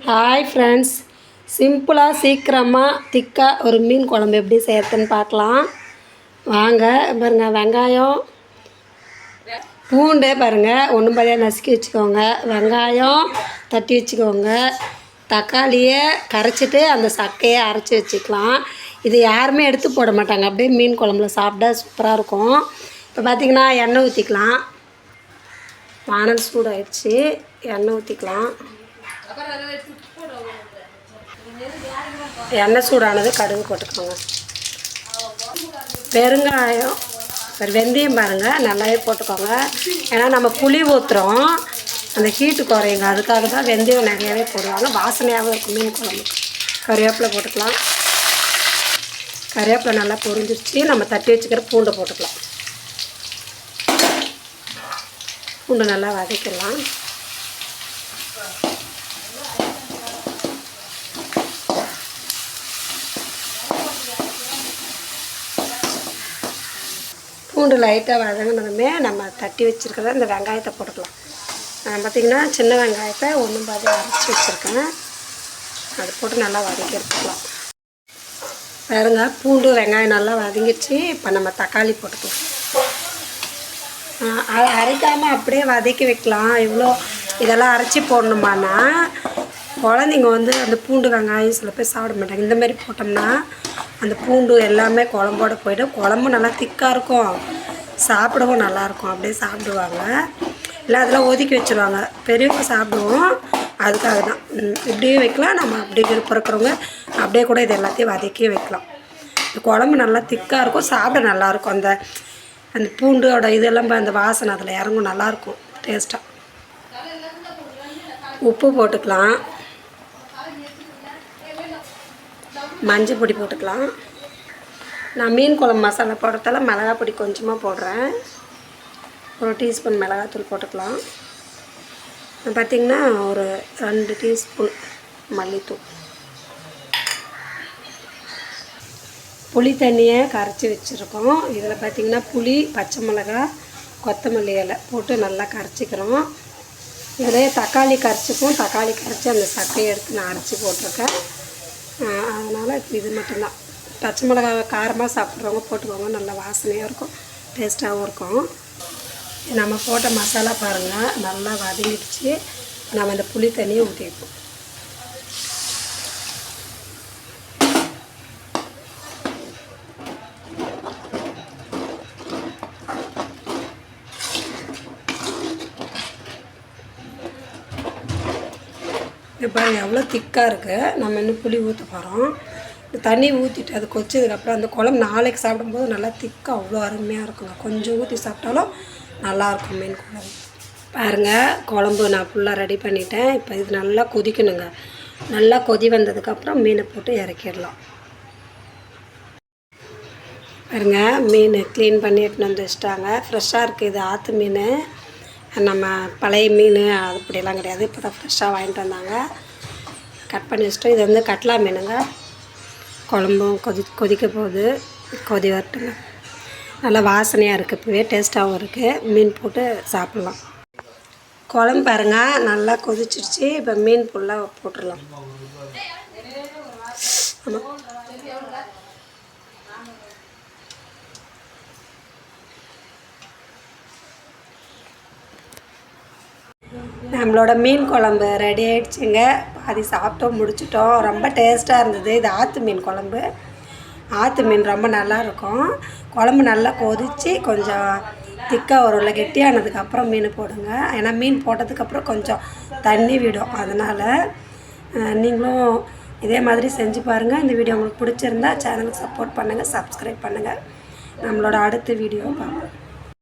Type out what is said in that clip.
Hi friends சிம்பிளாக சீக்கிரமாக திக்காக ஒரு மீன் குழம்பு எப்படி செய்யறதுன்னு பார்க்கலாம். வாங்க பாருங்கள் வெங்காயம். பூண்டு பாருங்கள் ஒன்றும் பாதியாக நசுக்கி வச்சுக்கோங்க. வெங்காயம் தட்டி வச்சுக்கோங்க. தக்காளியை கரைச்சிட்டு அந்த சக்கையை அரைச்சி வச்சுக்கலாம். இது யாருமே எடுத்து போட மாட்டாங்க. அப்படியே மீன் குழம்புல சாப்பிட்டா சூப்பராக இருக்கும். இப்போ பார்த்திங்கன்னா எண்ணெய் ஊற்றிக்கலாம் வானல் சூடாயிடுச்சு. எண்ணெய் ஊற்றிக்கலாம் எண்ணெய் சூடானது கடுகு போட்டுக்கோங்க. பெருங்காயம் சரி வெந்தயம் பாருங்கள் நல்லாவே போட்டுக்கோங்க. ஏன்னா நம்ம புளி ஊற்றுறோம் அந்த ஹீட்டு குறையுங்க. அதுக்காக தான் வெந்தயம் நிறையாவே போடுவாங்க. வாசனையாகவும் இருக்கும். மீன் குழம்பு. கறிவேப்பிலை போட்டுக்கலாம். கறிவேப்பிலை நல்லா பொரிஞ்சிருச்சு. நம்ம தட்டி வச்சுக்கிற பூண்டை போட்டுக்கலாம். பூண்டு நல்லா வதக்கிடலாம். பூண்டு லைட்டாக வதங்கினதுமே நம்ம தட்டி வச்சுருக்கிறத இந்த வெங்காயத்தை போட்டுக்கலாம். நான் பார்த்திங்கன்னா சின்ன வெங்காயத்தை ஒன்றும் பாதி அரைச்சி வச்சுருக்கேன். அது போட்டு நல்லா வதக்கி எடுத்துக்கலாம். பாருங்க பூண்டு வெங்காயம் நல்லா வதங்கிடுச்சு. இப்போ நம்ம தக்காளி போட்டுக்கலாம். அரைக்காமல் அப்படியே வதக்கி வைக்கலாம். இவ்வளோ இதெல்லாம் அரைச்சி போடணுமானா குழந்தைங்க வந்து அந்த பூண்டு வெங்காயம் சில பேர் சாப்பிட மாட்டாங்க. இந்த மாதிரி போட்டோம்னா அந்த பூண்டு எல்லாமே குழம்போட போயிடும். குழம்பு நல்லா திக்காக இருக்கும். சாப்பிடவும் நல்லாயிருக்கும் அப்படியே சாப்பிடுவாங்க. இல்லை அதெல்லாம் ஒதுக்கி வச்சுருவாங்க. பெரியவங்க சாப்பிடுவோம். அதுக்காக தான். இப்படியும் வைக்கலாம். நம்ம அப்படியே பிறக்கிறவங்க அப்படியே கூட இது எல்லாத்தையும் வதக்கி வைக்கலாம். குழம்பு நல்லா திக்காக இருக்கும். சாப்பிட நல்லாயிருக்கும் அந்த அந்த பூண்டோட இதெல்லாம் அந்த வாசனை அதில் இறங்கும் நல்லாயிருக்கும் டேஸ்ட்டாக உப்பு போட்டுக்கலாம். மஞ்சள் பொடி போட்டுக்கலாம். நான் மீன் குழம்பு மசாலா போடுறதால மிளகாய் பொடி கொஞ்சமாக போடுறேன். ஒரு டீஸ்பூன் மிளகாத்தூள் போட்டுக்கலாம். பார்த்திங்கன்னா ஒரு ரெண்டு டீஸ்பூன் மல்லித்தூள். புளி தண்ணியை கரைச்சி வச்சுருக்கோம். இதில் பார்த்திங்கன்னா புளி பச்சை மிளகா கொத்தமல்லி இலை போட்டு நல்லா கரைச்சிக்கிறோம். இதில் தக்காளி கரைச்சிக்கும். தக்காளி கரைச்சி அந்த சக்கையை எடுத்து நான் அரைச்சி போட்டிருக்கேன். அதனால் இது மட்டும்தான். பச்சை மிளகாய் காரமாக சாப்பிட்றவங்க போட்டுக்கோங்க. நல்லா வாசனையாக இருக்கும். டேஸ்ட்டாகவும் இருக்கும். நம்ம போட்ட மசாலா பாருங்கள் நல்லா வதங்கிடுச்சு. நம்ம இந்த புளி தண்ணியை ஊற்றிப்போம் இப்போ எவ்வளோ திக்காக இருக்குது நம்ம இன்னும் புளி ஊற்ற போகிறோம் தண்ணி ஊற்றிட்டு அது கொச்சதுக்கப்புறம் அந்த குழம்பு நாளைக்கு சாப்பிடும்போது நல்லா திக்காக அவ்வளோ அருமையாக இருக்குங்க. கொஞ்சம் ஊற்றி சாப்பிட்டாலும் நல்லாயிருக்கும் மீன் குழம்பு. பாருங்கள் குழம்பு நான் ஃபுல்லாக ரெடி பண்ணிட்டேன். இப்போ இது நல்லா கொதிக்கணுங்க. நல்லா கொதி வந்ததுக்கப்புறம் மீனை போட்டு இறக்கிடலாம். பாருங்க மீன் க்ளீன் பண்ணி எடுத்துன்னு வந்து வச்சுட்டாங்க. ஃப்ரெஷ்ஷாக இருக்குது இது ஆற்று மீன். நம்ம பழைய மீன் அப்படிலாம் கிடையாது. இப்போ தான் ஃப்ரெஷ்ஷாக வாங்கிட்டு வந்தாங்க. கட் பண்ணி வச்சிட்டோம். இது வந்து கட்லா மீனுங்க. குழம்பும் கொதி கொதிக்க போகுது. கொதி வரட்டுங்க. நல்லா வாசனையாக இருக்குது இப்போவே. டேஸ்ட்டாகவும் இருக்குது மீன் போட்டு சாப்பிட்லாம். குழம்பு பாருங்க. நல்லா கொதிச்சிருச்சு. இப்போ மீன் ஃபுல்லாக போட்டுடலாம். ஆமாம் நம்மளோட மீன் குழம்பு ரெடி ஆயிடுச்சுங்க. பாதி சாப்பிட்டோம் முடிச்சிட்டோம். ரொம்ப டேஸ்ட்டாக இருந்தது. இது ஆற்று மீன் குழம்பு. ஆற்று மீன் ரொம்ப நல்லாயிருக்கும் குழம்பு நல்லா கொதித்து கொஞ்சம் திக்காக வரும்ல கெட்டியானதுக்கப்புறம் மீன் போடுங்க. ஏன்னா மீன் போட்டதுக்கப்புறம் கொஞ்சம் தண்ணி விடும். அதனால் நீங்களும் இதே மாதிரி செஞ்சு பாருங்கள் இந்த வீடியோ உங்களுக்கு பிடிச்சிருந்தா சேனலுக்கு சப்போர்ட் பண்ணுங்கள் சப்ஸ்கிரைப் பண்ணுங்கள் நம்மளோட அடுத்த வீடியோ பார்ப்போம்.